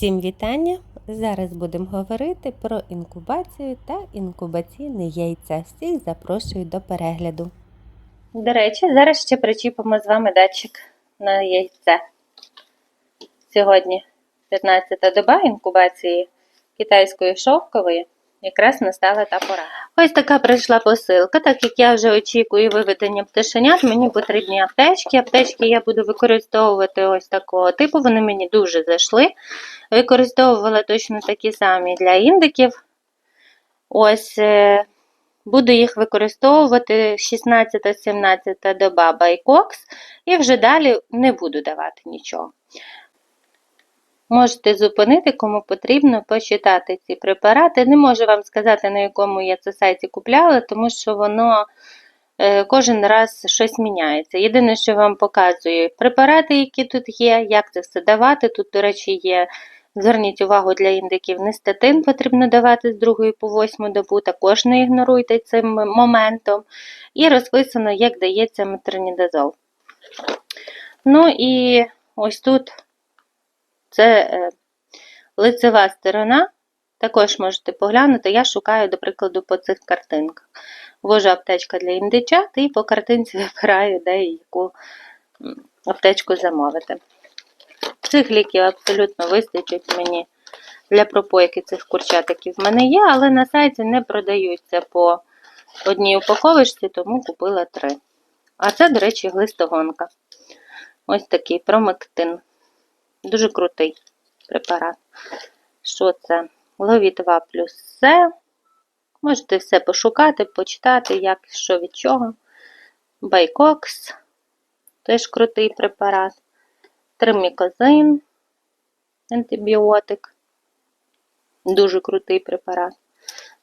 Всім вітання! Зараз будемо говорити про інкубацію та інкубаційне яйце. Всіх запрошую до перегляду. До речі, зараз ще причіпимо з вами датчик на яйце. Сьогодні 15-та доба інкубації китайської шовкової. Якраз настала та пора. Ось така прийшла посилка. Так як я вже очікую виведення пташенят, мені потрібні аптечки. Аптечки я буду використовувати ось такого типу. Вони мені дуже зайшли. Використовувала точно такі самі для індиків. Ось е, буду їх використовувати 16-17 доба Байкокс, і вже далі не буду давати нічого. Можете зупинити, кому потрібно почитати ці препарати. Не можу вам сказати, на якому я це сайті купляла, тому що воно е, кожен раз щось міняється. Єдине, що вам показує препарати, які тут є, як це все давати. Тут, до речі, є. Зверніть увагу для індиків, нестатин потрібно давати з 2 по 8 добу, також не ігноруйте цим моментом. І розписано, як дається метронідазол. Ну і ось тут це е, лицева сторона. Також можете поглянути. Я шукаю, до прикладу, по цих картинках. Ввожу аптечка для індичат і по картинці вибираю, де яку аптечку замовити. Цих ліків абсолютно вистачить мені для пропойки цих курчатиків в мене є, але на сайті не продаються по одній упаковочці, тому купила три. А це, до речі, глистогонка. Ось такий промектин. Дуже крутий препарат. Що це? Лові 2 плюс С. Можете все пошукати, почитати, як, що від чого. Байкокс. Теж крутий препарат. Тримікозин. Антибіотик. Дуже крутий препарат.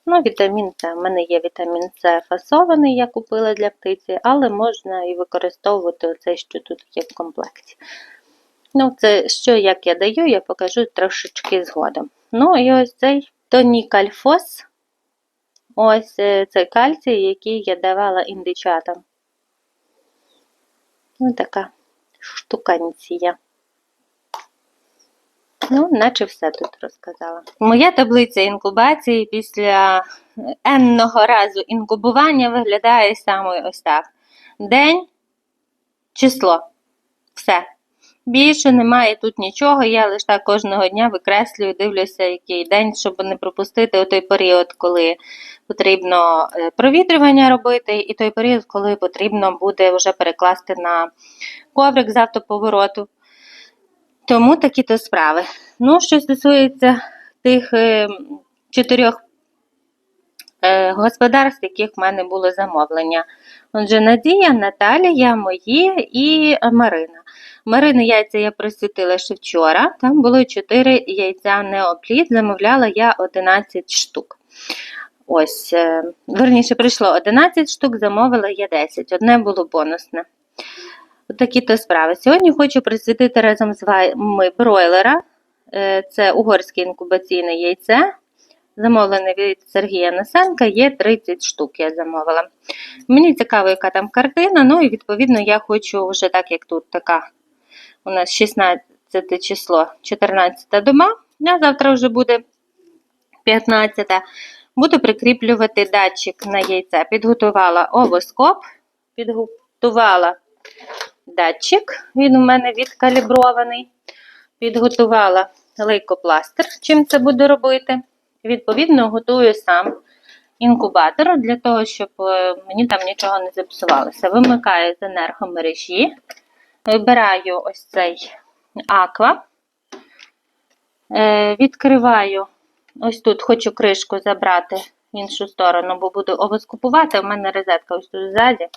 Ну, вітамін С. У мене є вітамін С фасований, я купила для птиці, але можна і використовувати оцей, що тут є в комплекті. Ну, це що, як я даю, я покажу трошечки згодом. Ну, і ось цей тонікальфос. Ось е, цей кальцій, який я давала індичатам. Ось така штуканція. Ну, наче все тут розказала. Моя таблиця інкубації після енного разу інкубування виглядає саме ось так. День, число. Все. Більше немає тут нічого. Я лише так кожного дня викреслюю, дивлюся, який день, щоб не пропустити той період, коли потрібно е, провітрювання робити, і той період, коли потрібно буде вже перекласти на коврик з автоповороту. Тому такі то справи. Ну, що стосується тих е, чотирьох е, господарств, яких в мене було замовлення. Отже, Надія, Наталія, мої і Марина. Марини яйця я присвятила ще вчора. Там було 4 яйця неоплід, замовляла я 11 штук. Ось, е, верніше, прийшло 11 штук, замовила я 10. Одне було бонусне. Такі то справи. Сьогодні хочу присвятити разом з вами бройлера. Е, Це угорське інкубаційне яйце. Замовлене від Сергія Несенка, є 30 штук, я замовила. Мені цікаво, яка там картина. Ну і відповідно я хочу вже так, як тут така у нас 16 число, 14 доба, а завтра вже буде 15. Буду прикріплювати датчик на яйце. Підготувала овоскоп, підготувала датчик, він у мене відкалібрований. Підготувала лейкопластир, чим це буду робити. Відповідно, готую сам інкубатор для того, щоб е, мені там нічого не зіпсувалося. Вимикаю з енергомережі, вибираю ось цей аква, Е, відкриваю, ось тут хочу кришку забрати в іншу сторону, бо буду овоскупувати. У мене розетка ось тут ззаді.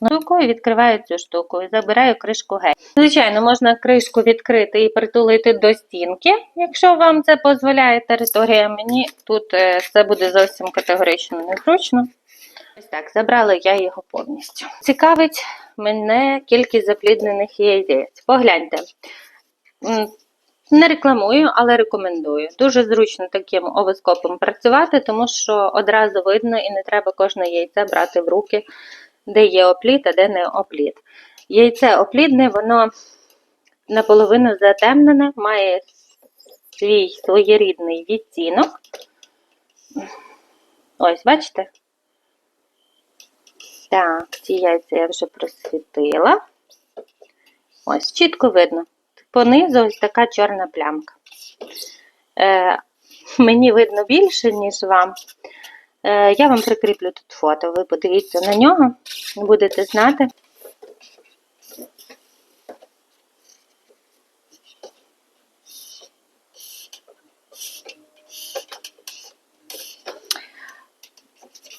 Рукою відкриваю цю штуку і забираю кришку геть. Звичайно, можна кришку відкрити і притулити до стінки, якщо вам це дозволяє територія. Мені тут е, це буде зовсім категорично незручно. Ось так, забрала я його повністю. Цікавить мене кількість запліднених яєць. Погляньте. Не рекламую, але рекомендую. Дуже зручно таким овоскопом працювати, тому що одразу видно і не треба кожне яйце брати в руки де є опліт, а де не опліт. Яйце оплідне, воно наполовину затемнене, має свій своєрідний відтінок. Ось, бачите? Так, ці яйця я вже просвітила. Ось, чітко видно. Понизу ось така чорна плямка. Е, мені видно більше, ніж вам. Е, я вам прикріплю тут фото. Ви подивіться на нього, будете знати.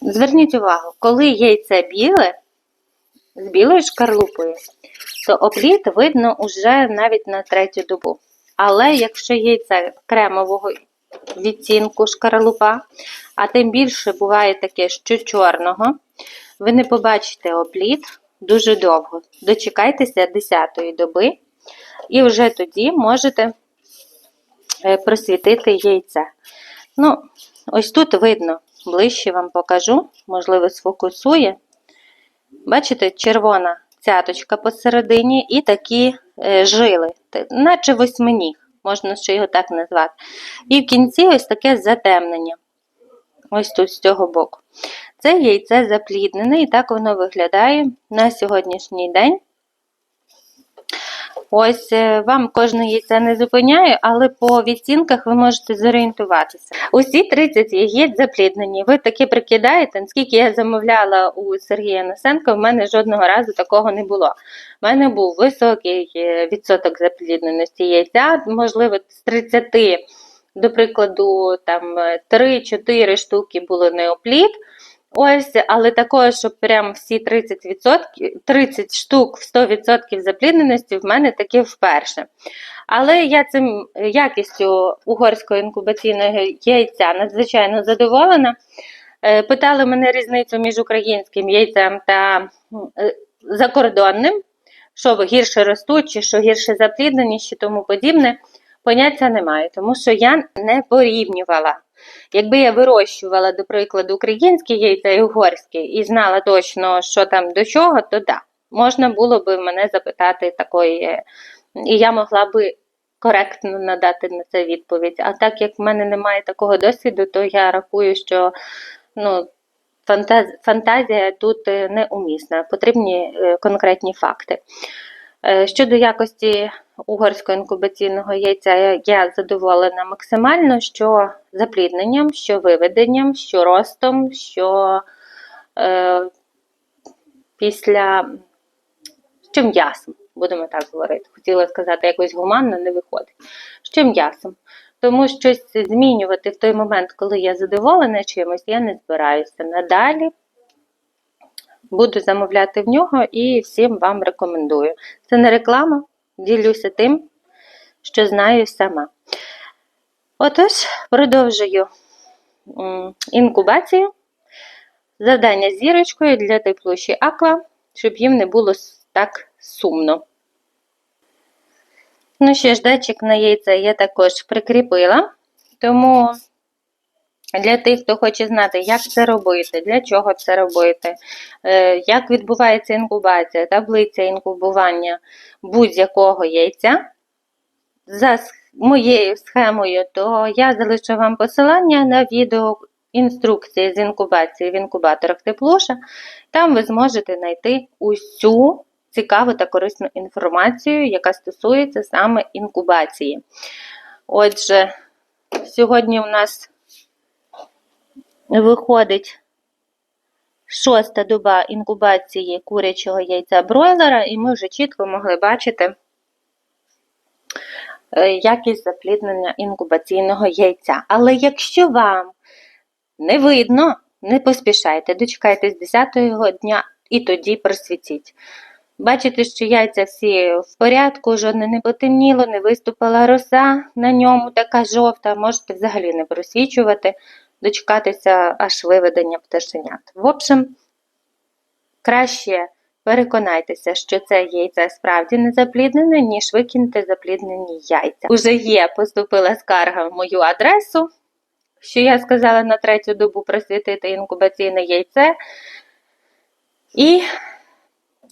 Зверніть увагу, коли яйце біле, з білою шкарлупою, то опліт видно уже навіть на третю добу. Але якщо яйце кремового відтінку шкарлупа, а тим більше буває таке, що чорного, ви не побачите опліт дуже довго. Дочекайтеся 10-ї доби, і вже тоді можете е, просвітити яйце. Ну, ось тут видно, ближче вам покажу, можливо, сфокусує. Бачите, червона цяточка посередині і такі е, жили, наче восьминіг, можна ще його так назвати. І в кінці ось таке затемнення. Ось тут з цього боку. Це яйце запліднене, і так воно виглядає на сьогоднішній день. Ось е, вам кожне яйце не зупиняю, але по відцінках ви можете зорієнтуватися. Усі 30 яєць запліднені. Ви таки прикидаєте, наскільки я замовляла у Сергія Носенка, в мене жодного разу такого не було. У мене був високий е, відсоток заплідненості яйця, можливо, з 30, до прикладу, там 3-4 штуки було неоплід. Ось, але такого, щоб прям всі 30%, 30 штук в 100% заплідненості в мене таки вперше. Але я цим якістю угорського інкубаційного яйця надзвичайно задоволена. Е, Питали мене різницю між українським яйцем та е, закордонним, що гірше ростуть, чи що гірше запліднені, чи тому подібне. Поняття немає, тому що я не порівнювала. Якби я вирощувала, до прикладу, українські яйця і угорські, і знала точно, що там до чого, то да, можна було б мене запитати такої, е, і я могла би коректно надати на це відповідь. А так як в мене немає такого досвіду, то я рахую, що ну, фантаз... фантазія тут е, неумісна, потрібні е, конкретні факти. Е, Щодо якості угорського інкубаційного яйця, я- задоволена максимально, що заплідненням, що виведенням, що ростом, що е, після що м'ясом, будемо так говорити. Хотіла сказати якось гуманно, не виходить. Що м'ясом. Тому щось змінювати в той момент, коли я задоволена чимось, я не збираюся. Надалі буду замовляти в нього і всім вам рекомендую. Це не реклама, ділюся тим, що знаю сама. Отож, продовжую інкубацію. Завдання з зірочкою для теплуші Аква, щоб їм не було так сумно. Ну що ж, датчик на яйце я також прикріпила, тому для тих, хто хоче знати, як це робити, для чого це робити, е, як відбувається інкубація, таблиця інкубування будь-якого яйця, за моєю схемою, то я залишу вам посилання на відео інструкції з інкубації в інкубаторах Теплуша. Там ви зможете знайти усю цікаву та корисну інформацію, яка стосується саме інкубації. Отже, сьогодні у нас виходить шоста доба інкубації курячого яйця бройлера, і ми вже чітко могли бачити е, якість запліднення інкубаційного яйця. Але якщо вам не видно, не поспішайте, дочекайтесь 10-го дня і тоді просвітіть. Бачите, що яйця всі в порядку, жодне не потемніло, не виступила роса на ньому, така жовта, можете взагалі не просвічувати, дочекатися аж виведення пташенят. В общем, краще переконайтеся, що це яйце справді не запліднене, ніж викиньте запліднені яйця. Уже є, поступила скарга в мою адресу, що я сказала на третю добу просвітити інкубаційне яйце. І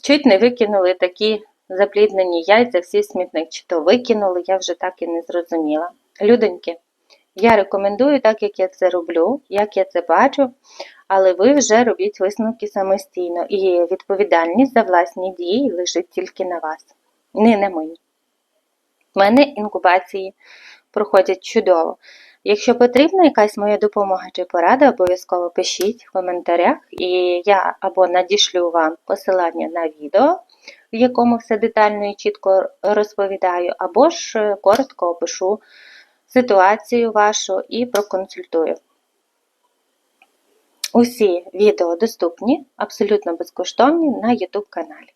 чуть не викинули такі запліднені яйця всі смітник, чи то викинули, я вже так і не зрозуміла. Людоньки, я рекомендую так, як я це роблю, як я це бачу, але ви вже робіть висновки самостійно, і відповідальність за власні дії лежить тільки на вас, не на мої. У мене інкубації проходять чудово. Якщо потрібна якась моя допомога чи порада, обов'язково пишіть в коментарях, і я або надішлю вам посилання на відео, в якому все детально і чітко розповідаю, або ж е, коротко опишу ситуацію вашу і проконсультую. Усі відео доступні, абсолютно безкоштовні на YouTube каналі.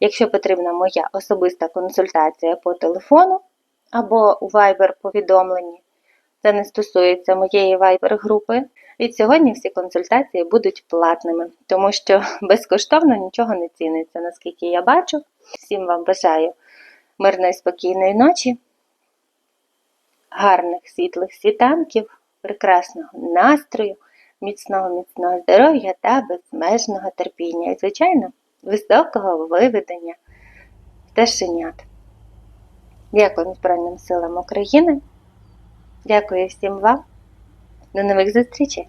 Якщо потрібна моя особиста консультація по телефону або у Viber повідомленні, це не стосується моєї Viber групи. Від сьогодні всі консультації будуть платними, тому що безкоштовно нічого не ціниться, наскільки я бачу. Всім вам бажаю мирної спокійної ночі, гарних світлих світанків, прекрасного настрою, міцного міцного здоров'я та безмежного терпіння. І, звичайно, високого виведення пташенят. Дякую Збройним силам України. Дякую всім вам. До нових зустрічей!